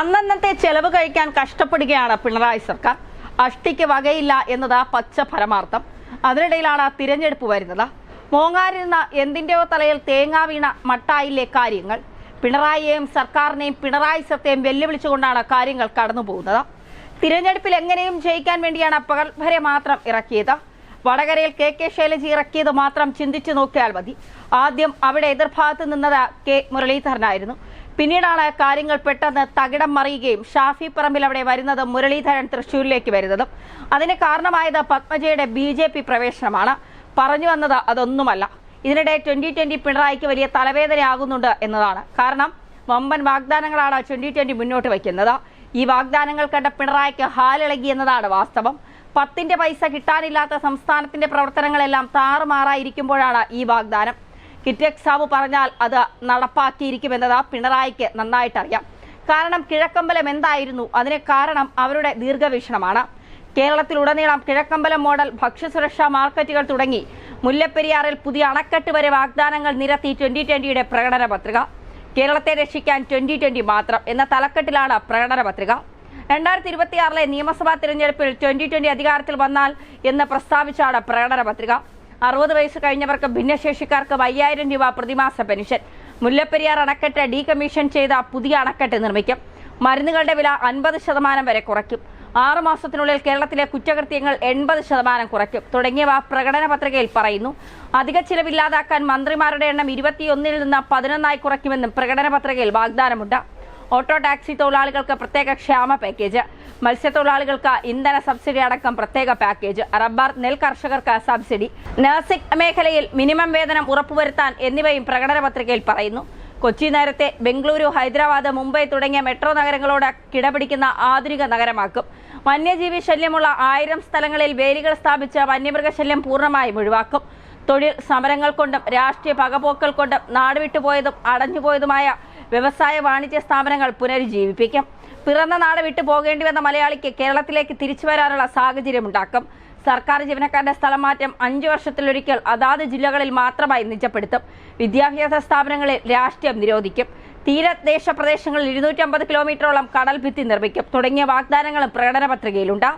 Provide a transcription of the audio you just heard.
അന്നന്നത്തെ ചെലവ് കഴിക്കാൻ കഷ്ടപ്പെടുകയാണ് പിണറായി സർക്കാർ. അഷ്ടിക്ക് വകയില്ല എന്നത് പച്ച പരമാർത്ഥം. അതിനിടയിലാണ് തിരഞ്ഞെടുപ്പ് വരുന്നത്. മോങ്ങാരിരുന്ന എന്തിന്റെയോ തലയിൽ തേങ്ങ വീണ മട്ടായില്ലേ കാര്യങ്ങൾ. പിണറായിയെയും സർക്കാരിനെയും പിണറായി സത്തെയും വെല്ലുവിളിച്ചുകൊണ്ടാണ് കാര്യങ്ങൾ കടന്നു പോകുന്നത് തിരഞ്ഞെടുപ്പിൽ എങ്ങനെയും ജയിക്കാൻ വേണ്ടിയാണ് പകൽഭരെ മാത്രം ഇറക്കിയത്. വടകരയിൽ കെ കെ ശൈലജി ഇറക്കിയത് മാത്രം ചിന്തിച്ചു നോക്കിയാൽ മതി. ആദ്യം അവിടെ എതിർഭാഗത്ത് നിന്നത് കെ മുരളീധരനായിരുന്നു. പിന്നീടാണ് കാര്യങ്ങൾ പെട്ടെന്ന് തകിടം മറിയുകയും ഷാഫി പറമ്പിൽ അവിടെ വരുന്നതും മുരളീധരൻ തൃശൂരിലേക്ക് വരുന്നതും. അതിന് കാരണമായത് പത്മജയുടെ ബി ജെ പി പ്രവേശനമാണ്. പറഞ്ഞു വന്നത് അതൊന്നുമല്ല. ഇതിനിടെ ട്വന്റി ട്വന്റി പിണറായിക്ക് വലിയ തലവേദനയാകുന്നുണ്ട് എന്നതാണ്. കാരണം വമ്പൻ വാഗ്ദാനങ്ങളാണ് ട്വന്റി ട്വന്റി മുന്നോട്ട് വയ്ക്കുന്നത്. ഈ വാഗ്ദാനങ്ങൾ കണ്ട പിണറായിക്ക് ഹാലിളകി എന്നതാണ് വാസ്തവം. പത്തിന്റെ പൈസ കിട്ടാനില്ലാത്ത സംസ്ഥാനത്തിന്റെ പ്രവർത്തനങ്ങളെല്ലാം താറുമാറായിരിക്കുമ്പോഴാണ് ഈ വാഗ്ദാനം. കിറ്റക് സാബു പറഞ്ഞാൽ അത് നടപ്പാക്കിയിരിക്കുമെന്നത് പിണറായിക്ക് നന്നായിട്ടറിയാം. കാരണം കിഴക്കമ്പലം എന്തായിരുന്നു? അതിന് കാരണം അവരുടെ ദീർഘവീക്ഷണമാണ്. കേരളത്തിലുടനീളം കിഴക്കമ്പലം മോഡൽ ഭക്ഷ്യസുരക്ഷാ മാർക്കറ്റുകൾ തുടങ്ങി. മുല്ലപ്പെരിയാറിൽ പുതിയ അണക്കെട്ട് വരെ വാഗ്ദാനങ്ങൾ നിരത്തി ട്വന്റി ട്വന്റിയുടെ പ്രകടന പത്രിക. കേരളത്തെ രക്ഷിക്കാൻ ട്വന്റി ട്വന്റി മാത്രം എന്ന തലക്കെട്ടിലാണ് പ്രകടന പത്രിക. രണ്ടായിരത്തി ഇരുപത്തിയാറിലെ നിയമസഭാ തിരഞ്ഞെടുപ്പിൽ ട്വന്റി ട്വന്റി അധികാരത്തിൽ വന്നാൽ എന്ന് പ്രസ്താവിച്ചാണ് പ്രകടന പത്രിക. അറുപത് വയസ്സ് കഴിഞ്ഞവർക്ക് ഭിന്നശേഷിക്കാർക്ക് അയ്യായിരം രൂപ പ്രതിമാസ പെൻഷൻ. മുല്ലപ്പെരിയാർ അണക്കെട്ട് ഡീകമ്മീഷൻ ചെയ്ത പുതിയ അണക്കെട്ട് നിർമ്മിക്കും. മരുന്നുകളുടെ വില അൻപത് ശതമാനം വരെ കുറയ്ക്കും. ആറു മാസത്തിനുള്ളിൽ കേരളത്തിലെ കുറ്റകൃത്യങ്ങൾ എൺപത് ശതമാനം കുറയ്ക്കും. തുടങ്ങിയവ പ്രകടന പത്രികയിൽ പറയുന്നു. അധിക ചിലവില്ലാതാക്കാൻ മന്ത്രിമാരുടെ എണ്ണം ഇരുപത്തിയൊന്നിൽ നിന്ന് പതിനൊന്നായി കുറയ്ക്കുമെന്നും പ്രകടന പത്രികയിൽ വാഗ്ദാനമുണ്ട്. ഓട്ടോ ടാക്സി തൊഴിലാളികൾക്ക് പ്രത്യേക ക്ഷേമ പാക്കേജ്. മത്സ്യത്തൊഴിലാളികൾക്ക് ഇന്ധന സബ്സിഡി അടക്കം പ്രത്യേക പാക്കേജ്. റബ്ബർ നെൽ കർഷകർക്ക് സബ്സിഡി. നഴ്സിംഗ് മേഖലയിൽ മിനിമം വേതനം ഉറപ്പുവരുത്താൻ എന്നിവയും പ്രകടന പത്രികയിൽ പറയുന്നു. കൊച്ചി നേരത്തെ ബംഗളൂരു ഹൈദരാബാദ് മുംബൈ തുടങ്ങിയ മെട്രോ നഗരങ്ങളോട് കിടപിടിക്കുന്ന ആധുനിക നഗരമാക്കും. വന്യജീവി ശല്യമുള്ള ആയിരം സ്ഥലങ്ങളിൽ വേലികൾ സ്ഥാപിച്ച് വന്യമൃഗശല്യം പൂർണമായും ഒഴിവാക്കും. തൊഴിൽ സമരങ്ങൾ കൊണ്ടും രാഷ്ട്രീയ പകപോക്കൽ കൊണ്ടും നാടുവിട്ടുപോയതും അടഞ്ഞുപോയതുമായ വ്യവസായ വാണിജ്യ സ്ഥാപനങ്ങൾ പുനരുജ്ജീവിപ്പിക്കും. പിറന്ന നാട് വിട്ടു പോകേണ്ടി വന്ന മലയാളിക്ക് കേരളത്തിലേക്ക് തിരിച്ചു വരാനുള്ള സാഹചര്യം ഉണ്ടാക്കും. സർക്കാർ ജീവനക്കാരുടെ സ്ഥലം മാറ്റം അഞ്ചു വർഷത്തിലൊരിക്കൽ അതാത് ജില്ലകളിൽ മാത്രമായി നിജപ്പെടുത്തും. വിദ്യാഭ്യാസ സ്ഥാപനങ്ങളിൽ രാഷ്ട്രീയം നിരോധിക്കും. തീരദേശ പ്രദേശങ്ങളിൽ ഇരുന്നൂറ്റമ്പത് കിലോമീറ്ററോളം കടൽ ഭിത്തി നിർമ്മിക്കും. തുടങ്ങിയ വാഗ്ദാനങ്ങളും പ്രകടന പത്രികയിലുണ്ട്